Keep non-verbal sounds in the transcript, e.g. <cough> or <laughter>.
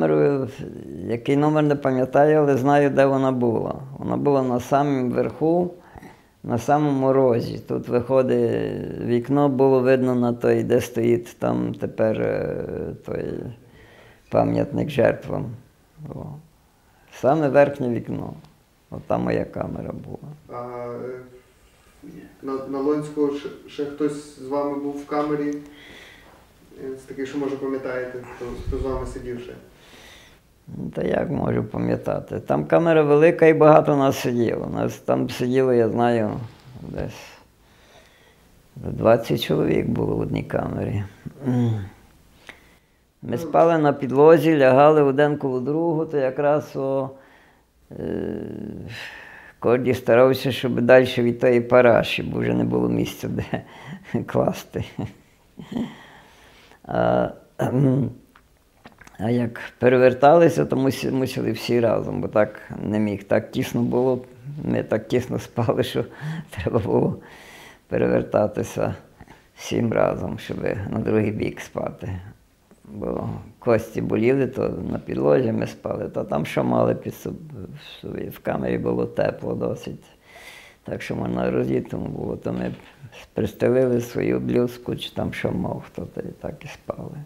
Камерою, який номер не пам'ятаю, але знаю, де вона була. Вона була на самому верху, на самому розі. Тут виходить вікно, було видно на той, де стоїть там тепер е, той пам'ятник жертвам. О. Саме верхнє вікно. От там моя камера була. А е, на, на Лонського ще хтось з вами був в камері? Е, З таких, що може пам'ятаєте, хто, хто з вами сидів ще? Ну, Та як можу пам'ятати? Там камера велика і багато нас сиділо. Нас там сиділо, я знаю, десь 20 чоловік було в одній камері. Ми спали на підлозі, лягали один коло другого, то якраз о, е, Корді старався, щоб далі від тої параші, бо вже не було місця, де <laughs> класти. А, як переверталися, то мусили всі разом, бо так не міг. Так тісно було, ми так тісно спали, що <laughs> треба було перевертатися всім разом, щоб на другий бік спати. Бо кості боліли, то на підлозі ми спали, то там що мали під соб- собі. В камері було тепло досить. Так що можна розітому було, то ми пристелили свою блюзку, чи там що мав хто, то і так і спали.